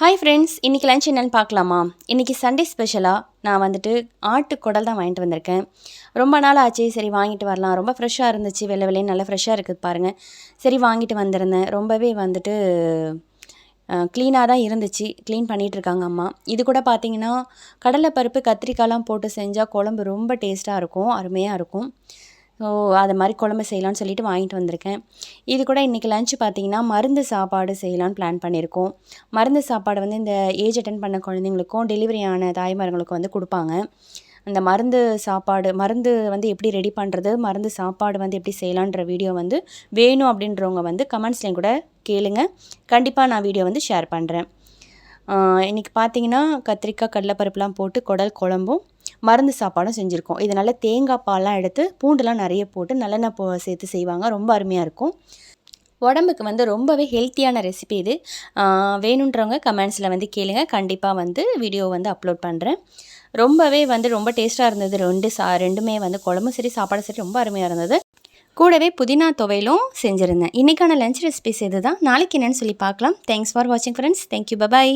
Hi friends இன்றைக்கி lunch என்னென்னு பார்க்கலாமா? இன்றைக்கி சண்டே ஸ்பெஷலாக நான் வந்துட்டு ஆட்டு குடல் தான் வாங்கிட்டு வந்திருக்கேன். ரொம்ப நாள் ஆச்சு சரி வாங்கிட்டு வரலாம். ரொம்ப ஃப்ரெஷ்ஷாக இருந்துச்சு வெள்ளை வெள்ளையும் நல்லா ஃப்ரெஷ்ஷாக இருக்குது பாருங்கள் சரி வாங்கிட்டு வந்திருந்தேன். ரொம்பவே வந்துட்டு க்ளீனாக தான் இருந்துச்சு. க்ளீன் பண்ணிகிட்ருக்காங்க அம்மா. இது கூட பார்த்தீங்கன்னா கடலைப்பருப்பு கத்திரிக்காய்லாம் போட்டு செஞ்சால் குழம்பு ரொம்ப டேஸ்ட்டாக இருக்கும் அருமையாக இருக்கும். ஸோ அது மாதிரி குழம்பு செய்யலான்னு சொல்லிட்டு வாங்கிட்டு வந்திருக்கேன். இது கூட இன்றைக்கி லஞ்ச் பார்த்தீங்கன்னா மருந்து சாப்பாடு செய்யலான்னு பிளான் பண்ணியிருக்கோம். மருந்து சாப்பாடு வந்து இந்த ஏஜ் அட்டன் பண்ண குழந்தைங்களுக்கும் டெலிவரி ஆன தாய்மார்களுக்கும் வந்து கொடுப்பாங்க. அந்த மருந்து சாப்பாடு மருந்து வந்து எப்படி ரெடி பண்ணுறது மருந்து சாப்பாடு வந்து எப்படி செய்யலான்ற வீடியோ வந்து வேணும் அப்படின்றவங்க வந்து கமெண்ட்ஸ்லேயும் கூட கேளுங்க. கண்டிப்பாக நான் வீடியோ வந்து ஷேர் பண்ணுறேன் இன்றைக்கி பார்த்தீங்கன்னா கத்திரிக்காய் கடலைப்பருப்புலாம் போட்டு குடல் குழம்பும் மருந்து சாப்பாடும் செஞ்சுருக்கோம். இதனால் தேங்காய் பால்லாம் எடுத்து பூண்டுலாம் நிறைய போட்டு நல்லெண்ணெய் போ சேர்த்து செய்வாங்க. ரொம்ப அருமையாக இருக்கும். உடம்புக்கு வந்து ரொம்பவே ஹெல்த்தியான ரெசிபி இது. வேணுன்றவங்க கமெண்ட்ஸில் வந்து கேளுங்க. கண்டிப்பாக வந்து வீடியோ வந்து அப்லோட் பண்ணுறேன் ரொம்பவே வந்து ரொம்ப டேஸ்ட்டாக இருந்தது. ரெண்டு சா ரெண்டுமே வந்து குழம்பும் சரி சாப்பாடும் சரி ரொம்ப அருமையாக இருந்தது. கூடவே புதினா துவையிலும் செஞ்சுருந்தேன். இன்றைக்கான லஞ்ச் ரெசிபிஸ் இது தான் நாளைக்கு என்னென்னு சொல்லி பார்க்கலாம். தேங்க்ஸ் ஃபார் வாட்சிங் friends thank you bye bye